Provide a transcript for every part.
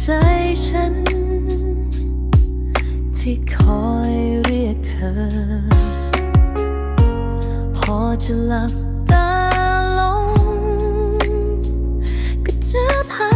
ใจฉัน ที่คอยเรียกเธอ พอจะหลับตาลง ก็จะภาพ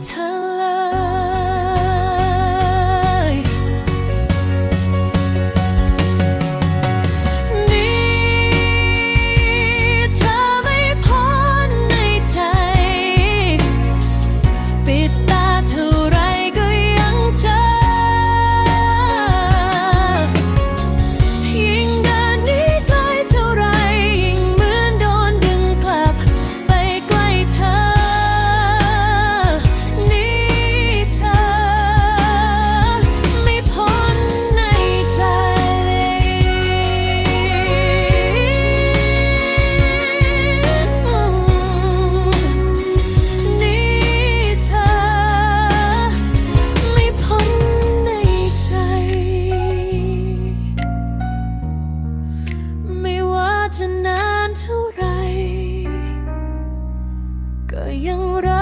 车 ยังร